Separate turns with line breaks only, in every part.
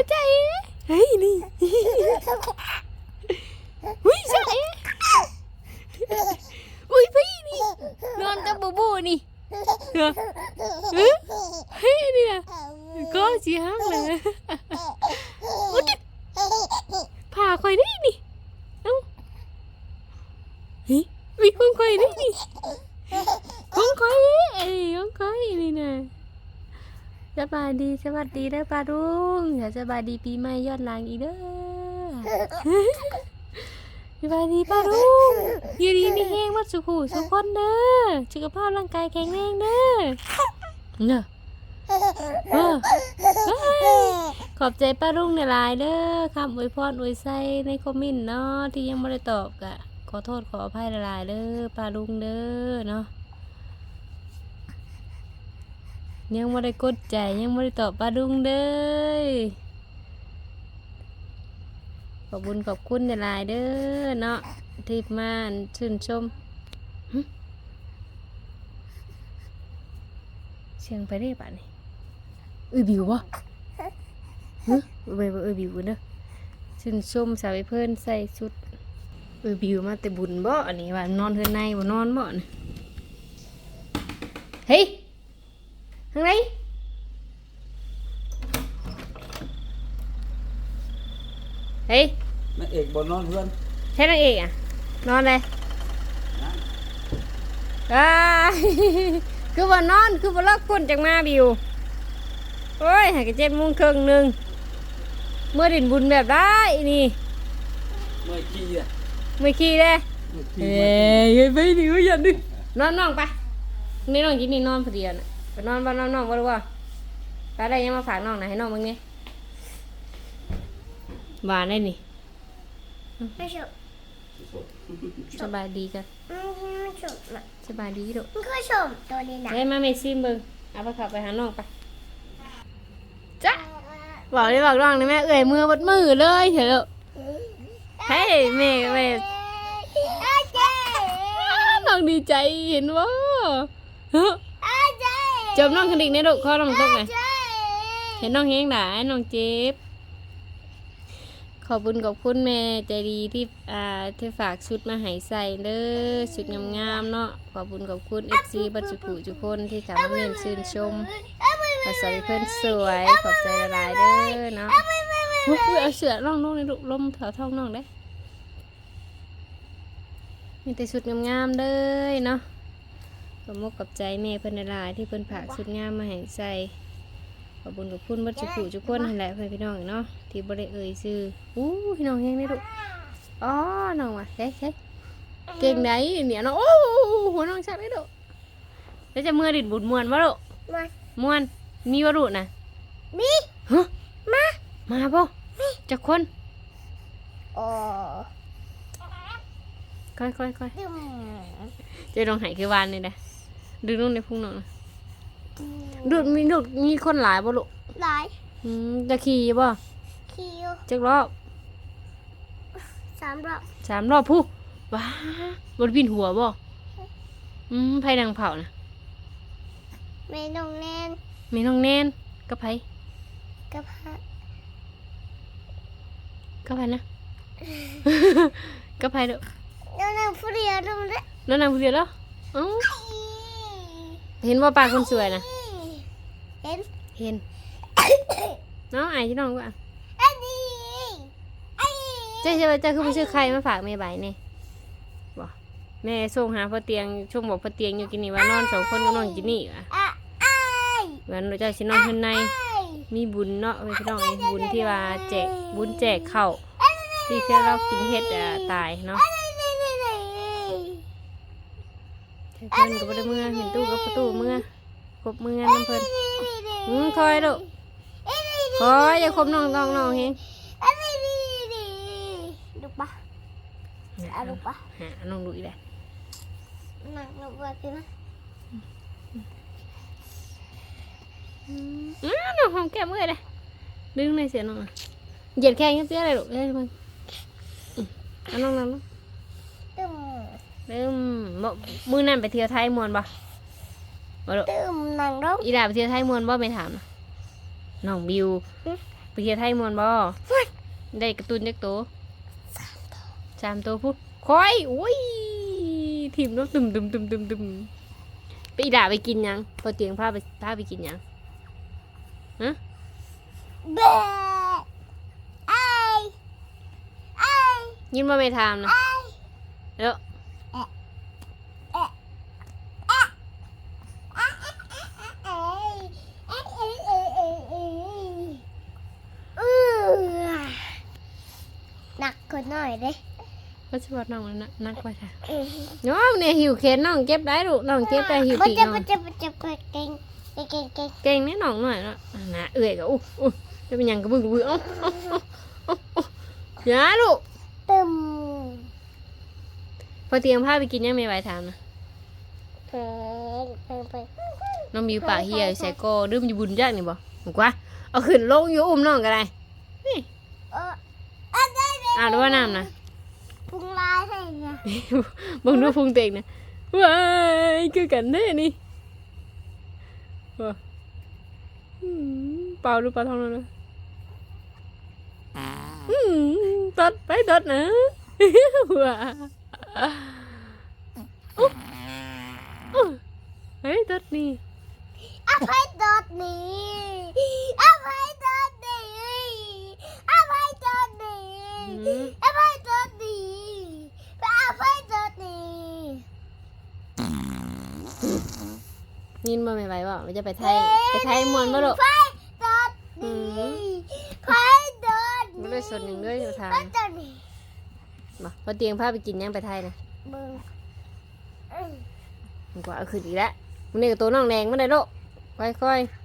แล้วใจเอ๋เฮ้ยนี่อุ้ยใจเอ๋อุ้ยพี่นี่นอนกับบูบูนี่เฮ้ยเฮ้ยนี่นะก็สีห้างเลยอุ๊ยผ่าคอยได้นี่เอ้าเฮ้ยวิของคอยได้นี่ของคอยเอ้ยของคอยนี่นะ สบายดีสวัสดีเด้อปลาดุงอย่าสบายดีปีใหม่ยอดลางอีเด้อสบายดีปลาดุงอยู่ดีมีแห้งวัดสุขูสุขคนเด้อสุขภาพร่างกายแข็งแรงเด้อเนอะขอบใจป้ารุ่งในไลน์เด้อคำอวยพรอวยใส่ในคอมเมนต์เนาะที่ยังไม่ได้ตอบกะขอโทษขออภัยหลายๆเด้อป้ารุ่งเด้อเนาะ ยังไม่ได้กดใจยังไม่ได้ตอบปลาดุงเด้อขอบุญขอบคุณในไลน์เด้อเนาะที่มาชื่นชมเสียงไปได้ป่ะนี่เอ้ยบิววะฮึเว้ยเอ้ยบิวเด้อชื่นชมสาวเพิ่อนใส่ชุดเอ้ยบิวมาแต่บุญบ่อันนี้ว่านอนเทือนในบ่นอนบ่นี่เฮ้ย ทางไหนเฮ้ย
นางเอกบนนอนเพื่อน
ใช่นางเอกอะ นอนเลยอ้ายคือว่านอน คือว่าเลิกคนจากมาบิว โอ้ยหายกระเจ็ดโมุ้งครึ่งหนึ่ง เมื่อดินบุญแบบได้นี่
เมื่อกี้อะ
ไม่ขี้เลย
เมื่อกี้
เอ้ยไปดิวอย่าดินอนนอนไปนี่น้องกินนี่นอนพอดีอะ นะไปนอนบ้านนอนนอนบ่รู้ว่าไปได้ยังมาฝากน้องนะให้น้องมึงไงหวานได้นี่
ไม่ฉุก
สบายดีกัน
ไม่ฉุกนะ
สบายดีดุ
มันก็ชมตัวนี้นะ
เฮ้ยมาเมซิมเบิงเอาไปขับไปหาน้องไปจ้ะบอกเลยบอกน้องนะแม่เอ่ยมือบัดมือเลยเถอะเฮ้ยแม่แม่
อาเจ
น้องดีใจเห็นว่าเฮ้อ
อาเจ
จมน้องคดิกในดุข้อน้องตกไง
เจ
เห็นน้องเฮงหนาน้องเจ็บ ขอบคุญขอบคุณแม่ใจดีที่อ่าที่ฝากชุดมาให้ใส่เด้อชุดงามๆเนาะขอบคุญขอบคุณเอฟซีบัจจุกุทุกคนที่สามารถเมนชื่นชมภาษาเพื่อนสวยขอบใจละลายๆเด้อเนาะอุ๊ยอุ๊ยเอาเสือน้องน้องในลูกลมแถวท้องน้องได้มีแต่ชุดงามๆเด้อเนาะ ขอบมกกับใจแม่เพิ่นละลายๆที่เพิ่นฝากชุดงามมาให้ใส่ขอบคุญขอบคุณบัดจุกุจุกคนนั่นแหละเพื่อนพี่น้องเนาะที่บริเอ่ยชื่ออู้พี่น้องยังได้ลูกอ๋อน้องว่ะเฮ้ยเฮ้ยเก่งไหนเนี่ยน้องโอ้หัวน้องชักได้ลูกแล้วจะเมื่อดิดบุญมวนวะลูก
มา
มวนมีวะลูกนะ
มี
ฮะมามาป่จะคน
โอ้
ค่อยค่อยค่อย
ดึม
เจะลองหายคือวานนี่นะ ดูนู่นในพุ่งน้องนะดูดมีดูดมีคนหลายบ่ลูก
หลาย
อืมจะขี่บ่
คิว
จักรอบ
สามรอบ
สามรอบผู้ว้าบนบินหัวบ่อืมไผนางเผานะ
เมนงแนน
มีน้องแนนกับไผ
กับฮะ
กับไผนะกับไผเด้อ
แล้วนางผู้เรียนรู้เลย
แล้วนางผู้เดียวแล้วเอ้า เห็นว่าปลาคนสวยนะ
เห็น
เห็น น้องไอ้ที่น้องว่า
อันนี้อันนี้
เจ้าเจ้าเจ้าคือผู้ชื่อใครมาฝากแม่ใบเนี่ยบ่แม่ส่งหาพ่อเตียงช่วงบอกพ่อเตียงอยู่กินนี่ว่านอนสองคนก็นอนกินนี่ว่ะ
อะไอ้
วันเจ้าสินอนข้างใน
ไอ้
มีบุญเนาะพี่น้องไอ้บุญที่ว่าแจกบุญแจกข้าวที่เพื่อเรากินเห็ดอะตายเนาะ
นี่นี่นี่
เพื่อนก็บ่ได้เมื่อเห็นตู้กับประตูเมื่อครบเมื่อน้ำเพิ่นอืมคอยลูกคอยอย่าคมน้องน้องน้องเฮง
อันนี้นี่นี่ลูกปะอะลูกปะ
หาน้องดูอีกแล้ว
นั่งลูกปะพี่นะ
อืมน้องหอมแก้มเมื่อยเลยดึงในอยเสียน้องอะเหยียดแข้งยังเสียอะไรลูกเอ้ยมึงอืมเอาน้องน้องน้อง
ตึม
เริ่มบ่มือนั่นไปเที่ยวไทยมวนบ่บ่ลูก
ตึมนั่งลง
อีดาไปเที่ยวไทยมวนบ่ไม่ถามนะน้องบิวไปเฮียไทยมวนบ่ได้การะตุนจักโตวสามตัวพุคอยอุ้ยทีมรถตึมตึมตึมตึมตึมไปอีด่าไปกินยังพอเตียงพาไปพาไปกินยัง
เบ้ไอ้ไอ้
ยินว่าไม่ทำนะแล้ว
เอ้ยเอ้ยเอ้ยเอ้ยเอ้ยเอ้ยเออหนักกว่าหน่ อยเด้
ก็ชวนน้องนะนักไปค่ะ
อือ
น้องเนี่ยหิวเค้นน้องเก็บได้ลูกน้องเก็บได้หิว
มัน
ปีก
จะ
น้อ
มั
ง
นจะมันจะเปิดเก่งเก่งเก่งเก่ง
เก่งนี่น้องหน่อยเนาะอะนะเอื่อยก็อู้อู้จะเป็นหยังกระบึ้งกระบึ้งเอ้าเอ้าเอ้าเอ้าเอ้าอย่าลูก
ตึม
พอเตียงพาไปกินยังไม่ไหวทานนะ
เพิ่งเพิ่งเพิ่ง
น้องมีปากเฮียใส่ก็ดื่มอยู่บุญจักนี่บ่ถูกว่าเอาขึ้นลงอยู่อุ้มน้องก็ได้
เออ อะได้เลย
อ่านว่าน้ำนะ
พุงลายให้เนี่ย
เบิ่งดูพุงเต็งนะว้ายคือกันแน่นี่ว้าอืมเปล่าหรือเปล่าท้องนั่นนะอืมตัดไปตัดนะว้าอุ๊บอุ๊บเฮ้ยตัดนี่
อะไพดอดนี่อะไพดอดนี่อะไพดอดนี่
อืม
อะไพดอดนี่อะไพดอดนี่
ยินบ่ไม่ไหวบ่มันจะไปไทยไปไทยมวนบ่ลูก
ไพดอดนี่ไพดอด
บ่
นี่
ได้ส่วนหนึ่งด้วยอยู่ทาง
ไพดอดนี่
บ่พอเตียงพาไปกินยังไปไทยนะ
เบิ่งอืม
มันกว่าเอาขึ้นอีกแล้วมันนี่กับตัวน้องแดงมาได้ลูกค่อยๆ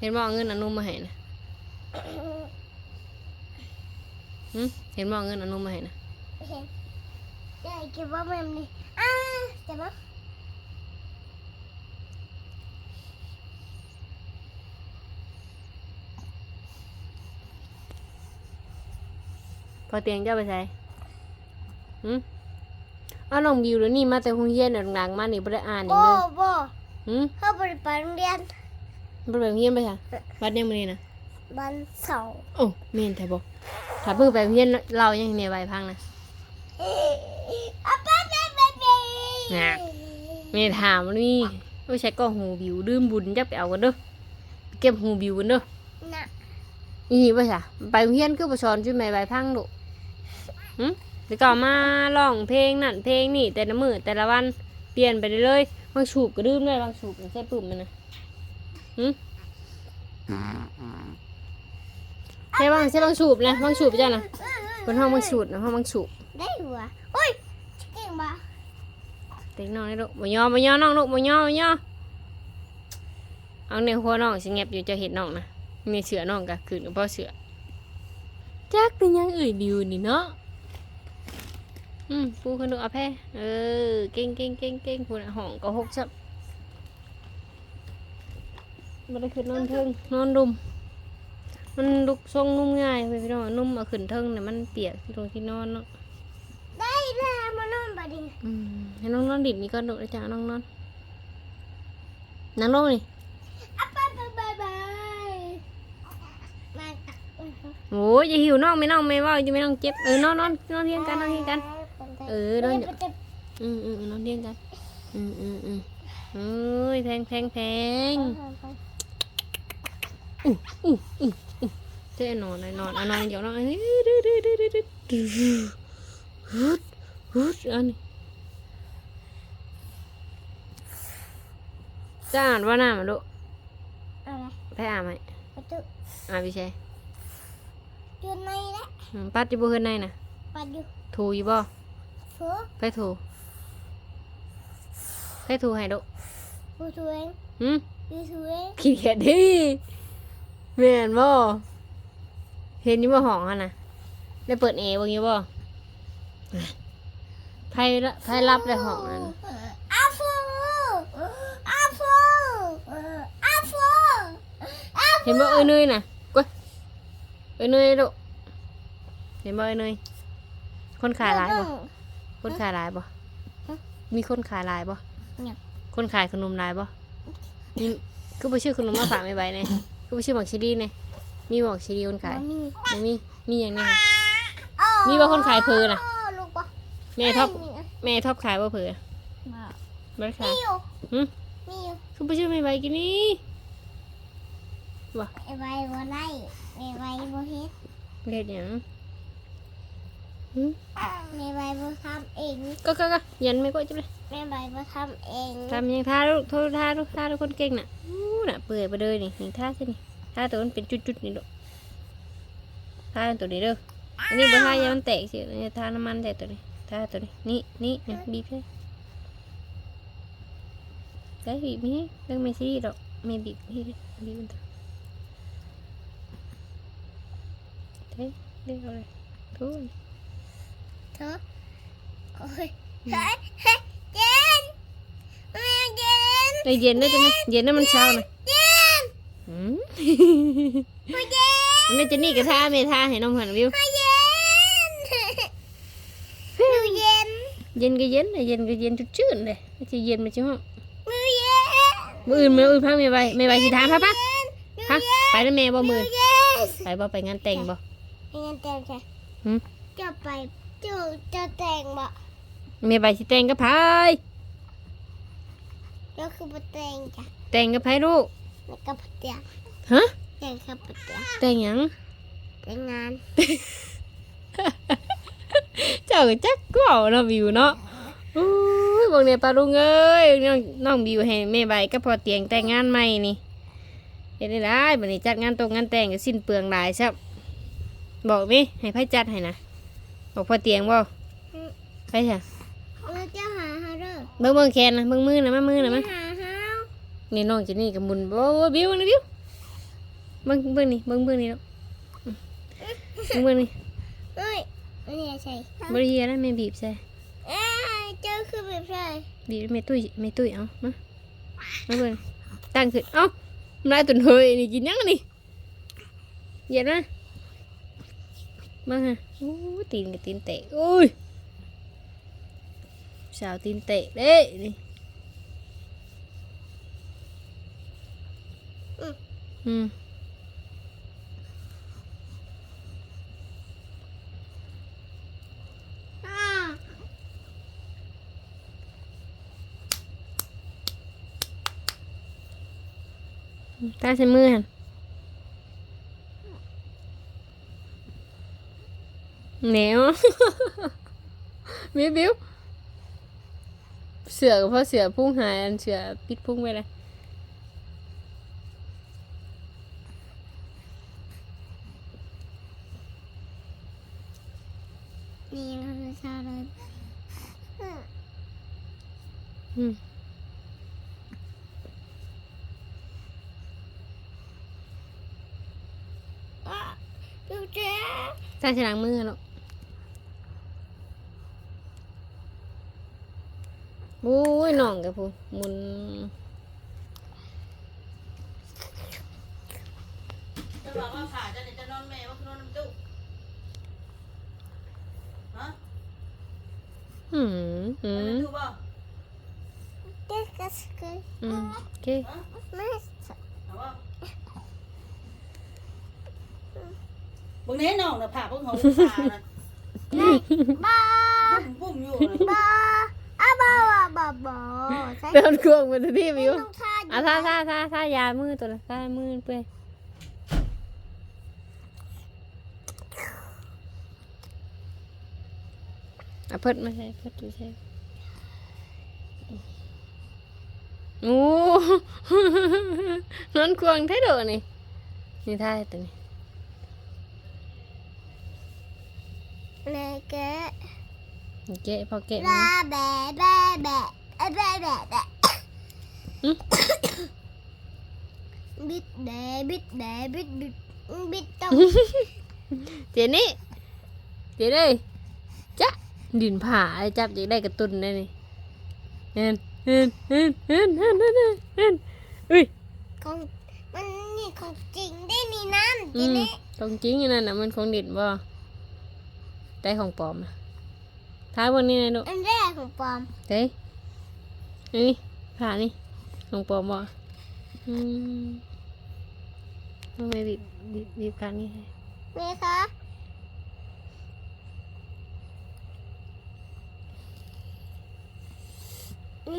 เห็นบ่เอาเงินอนุมาให้นะหึเห็นบ่เอาเงินอนุมาให้นะ
เห็นยายคิดว่ามันนี่อ่าเจ็บปะ
พอเตียงเจ้าไปใส่หึเอาน้องบิวเดี๋ยวนี้มาแต่โรงเรียนเดี๋ยวหลังๆมานี่บ่ได้อ่านอี
โอ้
กเลย
บ่
หึ
เขาไปไปโรงเรียน
บ่ได้ไปโรงเรียนไปค่ะวัดยังมื้อนี้นะ
วันเสาร์
โอ้แม่นแท้บ่ถ้าเพิ่งไปโรงเรียนเรายังเนี่ยไว้พังนะ
อะไปไปไปไป
น่ะแม่ถามมันนี่ว่าใช้กล้องหูบิวดื่มบุญจักไปเอากันเด้อไปเก็บหูบิวกันเด้อ
น่ะ
อีนี่ป่ะจ้ะไปโรงเรียนคือประชอนช่วยแม่ใบพังดุหึเดี๋ยวก็มาร้องเพลงนั่นเพลงนี่แต่ละมือแต่ละวันเปลี่ยนไปเรื่อยๆบางสูบก็ดื่มด้วยบางสูบก็ใส่ปุ่มมันนะหึ ใช่บางใช่บางสูบนะบางสูบจ้ะนะบนห้องบางสูบนะห้องบางสูบ
ได้หัวโอ้ยเก่งปะ
เต็งน้องนี่ลูกบ่ยอบ่ยอน้องลูกบ่ยอบ่ยอเอาเนี่ยหัวน้องสิเงียบอยู่จะเห็นน้องนะมีเสือน้องก็คืนกับพ่อเสือจักเป็นหยังเอ่ยดิวนี่เนาะอืมปูขึ้นดูเอาแพ้เออเก่งเก่งเก่งเก่งพูดห้องก็หกซับ บ่ได้ขึ้นนอนเทิงนอนรุม มันลุกทรงนุ่มง่ายเว้ยพี่น้องนุ่มเอาขึ้นเทิงเนี่ยมันเปียกที่ตรงที่นอนเนาะ
ได้แล้วมานอนบัดนี้
อืมให้น้องนอนดิบนี่ก็โดดจ้าน้องนอนนั่งลงนี่
อะไปไปไปไปมาตัก
โอ้ยอย่าหิวน้องไม่น้องไม่ว่าจะไม่น้องเจ็บเออนอนนอนนอนเทียงกันนอนเทียงกันเออโดน
เดี๋ยวจะ
อืมอืมอืมนอนเทียงกันอืมอืมอืมเอ้ยแพงแพงแพง เจ๊นอนเลยนอนเอานอนเดี๋ยวนอนเฮ้ยดื้อดื้อดื้อดื้อดื้อดื้อฮึดฮึดอันนี้จ้าอ่านว่าหน้ามันลูก
อะไร
ไปอ่านไหม
ประตู
อ่านพี่ชัย
อยู่ในละ
ปัดอยู่บนในน่ะ
ปัดอยู่
ถูอยู่บ่
เฟือ
ไปถูไปถูให้ลูก
ผู้ช่วย
หืม
ผู้ช่วย
ขี้เกียจดิ แม่นบ่เห็นอยู่บ่ห้องหั่นน่ะได้เปิดแอร์บ่อยู่บ่ไผละไผรับได้ห้องนั่นน่ะ
อาฟูอาฟูอาฟูอาฟู
เห็นบ่เอ้ยเนยน่ะกวยเอ้ยเนยลูกเห็นบ่เอ้ยเนยคนขายหลายบ่คนขายหลายบ่มีคนขายหลายบ่
เนี่ย
คนขายขนมหลายบ่
ข
นี่คือบ่ชื่อขนมมาฝากไม่ใบเนี่ย คือบ่ชื่อหมักชิลีเนี่ยมีหมักชิลีคนขาย
มี
บ่มีมีอย่างนี้ค่ะ
อ๋อ
มีบ่คนขายเพลินอะ
ลูกปะ
แม่ท็อป
มี
แม่ท็อปขายบ่เผื่อบ่ได้ขาย
อยู่
หึ
มีอยู่
คือบ่ชื่อไม่ใบกินนี่
ไอ้ใบบัไล่ไอ้ใบบัเฮ็ด
เฮ็ดหยังหึ
ไอ้ใบบัทำเอง
ก็ก็ก็ยันไม่ก็จับเลย
ไอ้ใบบัทำเอง
ทำยังท่าลูกโทษท่าลูกท่าลูกคนเก่งน่ะอู้น่ะเปื่อยไปเลยนี่นี่ท่าสินี่ท่าตัวมันเป็นจุดๆนี่ลูกท่าตัวนี้เด้ออันนี้บ่ท่ายามันแตกสิอันนี้ท่าน้ำมันแต่ตัวนี้ท่าตัวนี้นี่นี่นี่บีบให้ได้บีบนี่เรื่องไม่ซีดอกไม่บีบนี่บีบมันตัวเด้เด้เอาเลยทุน
เธอโอ้ยเฮ้ยเฮ้ยเย็นแม่เย็น
ไอ้เย็นได้จังไงเย็นนั่นมันเช้าน่ะ
เย็น
อืม
แม่เย็น
อันนี้จะนี่กับท่าเมท่าให้น้องหันวิว
แม่เย็นหนูเย็น
เย็นก็เย็นเย็นก็เย็นจุดชื่นเลยไม่ใช่เย็นมาชิห้อง
หนูเย็น
มืออื่นมืออื่นพักไม่ไหวไม่ไหวสิถามพักพัก
หนู
พัก
เย็น
ไปแล้วแม่บ่มือ
หนูเย็น
ไปบ่ไปงานแต่งบ่
ไปงานแต่งค่ะ
หืม
จะไปจะจะแต่งบ่
แม่ไปสิแต่งกับไผ
แล้วคือบ่แต่งจ้ะ
แต่งกับไผลูก
แล้วก็บ่แต่ง
ฮะ
แต่งครับบ่แต่ง
แต่งหยัง
แต่งงาน
เจ้าก็จักก็เอาเนาะบิวเนาะโอ้ยบอกเนี่ยปลาลุงเอ้ยน้องน้องบิวให้แม่ใบก็พอเตียงแต่งงานใหม่นี่เฮ็ดได้ได้บัดนี้จัดงานตรงงานแต่งก็สิ้นเปลืองหลายซับบอกมิให้ไผจัดให้นะบอกพอเตียงบ่ไผจ้ะ
เราจะหาเฮา เด้อ
เบิ่งเบิ่งแขนนะเบิ่งมือนะมามือนะมา
หาเฮา
นี่น้องเจะนี่กับมุนโอ้บิวนะบิวเบิ่งเบิ่งนี่เบิ่งเบิ่งนี่เนาะเบิ่งเบิ่งนี่
เอ้ยอันนี้ใช่
บ่ได้เฮียนะแม่บีบใส่
เอ้ยเจ้าคือแบบไร
บีบแม่ตุ้ยแม่ตุ้ยเอามามาเบิ่งตั้งขึ้นเอ้าน้ำลายตุนเฮยนี่กินยังนี่เหยียดมาเบิ่งฮะโอ้ยตีนกับตีนเตะโอ้ย สาวตีนเตะเด้นี่อืม
อ่า
ตาใส่มือหันเหนียวบิวบิว เสือกับพ่อเสือพุ่งหายอันเสือปิดพุ่งไปเลย
นี่เราจะชาเลย
อืม
อะดูเจ้
ตาใส่หลังมือเนาะโอ้ยน้อง กับพูหมุน
จะบอกว่าขาจะเนี่ยจะนอนแม่ว่าคือนอนน้ำจุกฮะ
อืมอื
นอน
ม
น้ำจุกบ่
เด็กก็สกย
อืมโอเค
ไม่
เอาบ่บางเนี้น้องน่ะผ่าพวกเขาลูกตาน่ะ
บ้า
ปุ้มปุ้มอยู่เลย
บ้าอะบ้า บ้าบ้าบ้าใช่
เดินควงไปที่วิว
ต้องทา
อะท่าท่าท่าท่ายามือตัวละท่ามือเปื่อยอะเพิดมาใช่เพิดดูใช่โอ้นอนควงไทยเด้อนี่นี่ท่าตัวนี้
เลยแกะ
นี่ เกะพอเกะมั้ย
แบะแบะแบะแบะแบะแบะบิ
ด
เดบิดเดบิดบิดบิดต้อง
เจนี่เจนี่จ๊ะดินผาอะไรจับจะได้กระตุ้นได้นี่เอ็นเอ็นเอ็นเอ็นเอ็นเอ็นเอ็นอุ้ย
ของมันนี่ของจริงได้นี่นั่น
เจ
นี่
ของจริงนั่นนะมันของเด็ดบ่ได้ของปลอมนะ ท้ายวันนี้นะลูก
อันแรกของปลอม
เด้อันนี้ผ่านี่ของปลอมบ่อืมทำไมบีบบีบบีบกันนี่ให้
แม่คะอื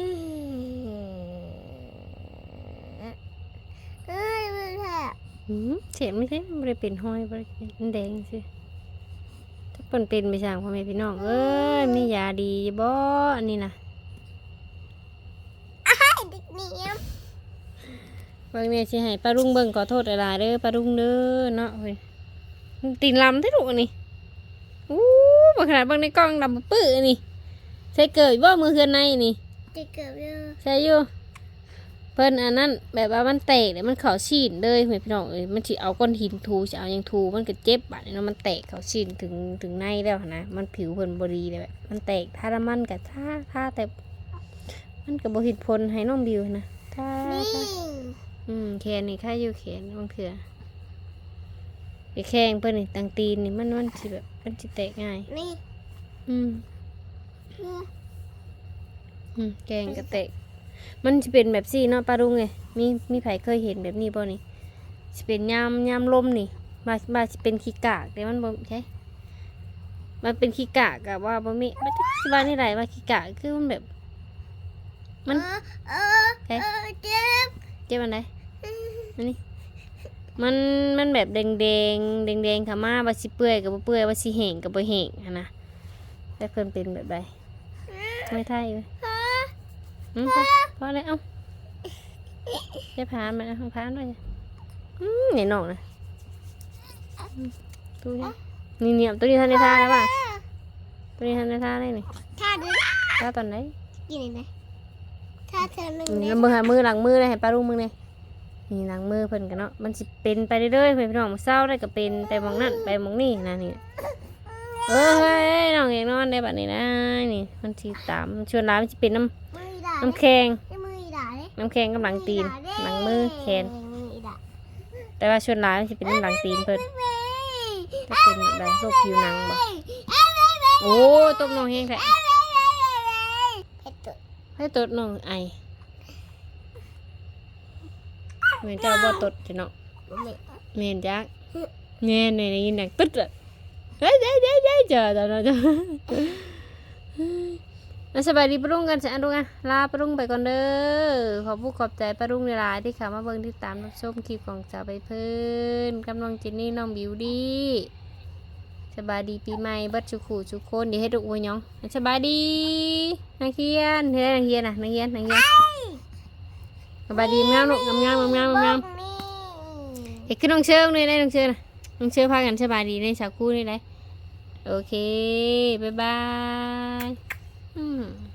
มเอ้ยมันแผล
อืมเสียงไม่ใช่ไม่ได้เป็นห้อยไม่ได้เป็นแดงสิถ้า เป็นเป็นไปสั่งพ่อแม่พี่น้องเอ้ยมียาดีบ่อันนี้นะ
ไอ้เด็กเหนียม
เบิ่งเนี่ยสิให้ป้ารุ่งเบิ่งขอโทษหลายๆเด้อป้ารุ่งเด้อเนาะเฮ้ยมันตีนลำที่ถูกอันนี้อู้บขนาดเบิ่งในกล้องดำปื้ออันนี่ใส่เกิดบ่มือเฮือนในนี่
จะเกิดเรื่อง
ใช่อยู่ เพิ่นอันนั้นแบบว่ามันแตกเนี่ยมันเขาชีนเลยเฮ้ยพี่น้องเอ้ยมันสิเอาก้อนหินทูสิเอาหยังทูมันก็เจ็บบาดนี้เนาะมันแตกเขาชีนถึงถึงในแล้วนะมันผิวเพิ่นบ่ดีเลยแบบมันแตกทาน้ำมันกับทาทาแต่ มันก็บ่เห็นผลให้น้องบิวนะทา
นี่
ทาอืมแขนนี่ค่าอยู่แขนบางเถื่อไปแข้งเพิ่นนี่ตังตีนนี่มันมันสิแบบมันสิแตกง่าย
นี่
อืม
นี่
อืมแกงกระแตก มันสิเป็นแบบซี่เนาะปลาดุงไงมีมีไผเคยเห็นแบบนี้บ่นี่สิเป็นยามยามลมนี่มามาสิเป็นขี้กากแต่มันบ่ใช่มันเป็นขี้กากอะว่าบ่มีมันจะสิว่านี่ไรว่าขี้กากคือมันแบบ มัน
เออเออเออเจ็บ
เจ็บอันใดอันนี้มันมันแบบแดงแดงแดงแดงๆขามาว่าสิเปื่อยกับบ่เปื่อยว่าสิแห้งกับบ่แห้งหั้นนะแต่เพิ่นเป็นแบบใดไม่ไทยเว้ย
พ่ อ
อืมพอพอเลยเอ้าจะพานมาเอาพานด้วยอืมนี่น้องนะอืมตัวนี้นี่เนี่ยตัวนี้ทันได้ทาแล้วป่ะตัวนี้ทันได้ทาได้นี่
ถ้าดู
ทาตอนไหน
กินอะไรถ้าเธอหนึ่ง
อืม
เนี่
แล้
ยว
มือหามือหลังมือเลยให้ป้าลุงมือเลยนี่หลังมือเพิ่นกันเนาะ มันสิเป็นไปเรื่อยๆเพื่อนพี่น้องเศร้าได้ก็เป็นไปหมองนั่นไปหมองนี่นะนี่ เออเฮ้ยน้องเองนอนได้แบบนี้นะนี่ มันสีตามชวนร้ายมันจะเป็นน้
มือด่าำ
น้ำแข็ง
มือด่าเลย
น้ำแข็งกับหลังตีน หลังมือแขน
มือด่า
แต่ว่าชวนร้ายมันจะเป็นน้ำหลังตีนเพิ่นจะเป็นแบบใดโรคผิวหนังบ่โอ้ตบน้องเฮงแท้
เผ็ดตุด
ให้ตดน้องไอเหมือนเจ้าบ่ตดจ้ะเนาะ
ไม่
เมนจักเมนในได้ยินดังตึ๊ดอะเฮ้ยเฮ้ยเฮ้ยเฮ้ยเจอตอนนั้นจ้ะ อะสบายดีปะรุงกันจ้ะลุงอะลาปะรุงไปก่อนเด้อขอบผู้ขอบใจปะรุงในหลายๆที่เข้ามาเบิ่งที่ตามรับชมคลิปของสาวใบเพิ่นกำลังจินนี่น้องบิวดี้สบายดีปีใหม่เบัดชุกขู่ชุกคนเดี๋ยวให้ดูอวยหยองสบายดีนักเรียนเฮ้ยนักเรียนน่ะนักเรียนนักเรียนสบายดีงามลูกงามงามงามงาม
นี่
เด็กขึ้นน้องเชิงเลยได้น้องเชิงนะน้องเชิงพากันสบายดีในสาวคู่นี่ได้โอเคบ๊ายบาย อืม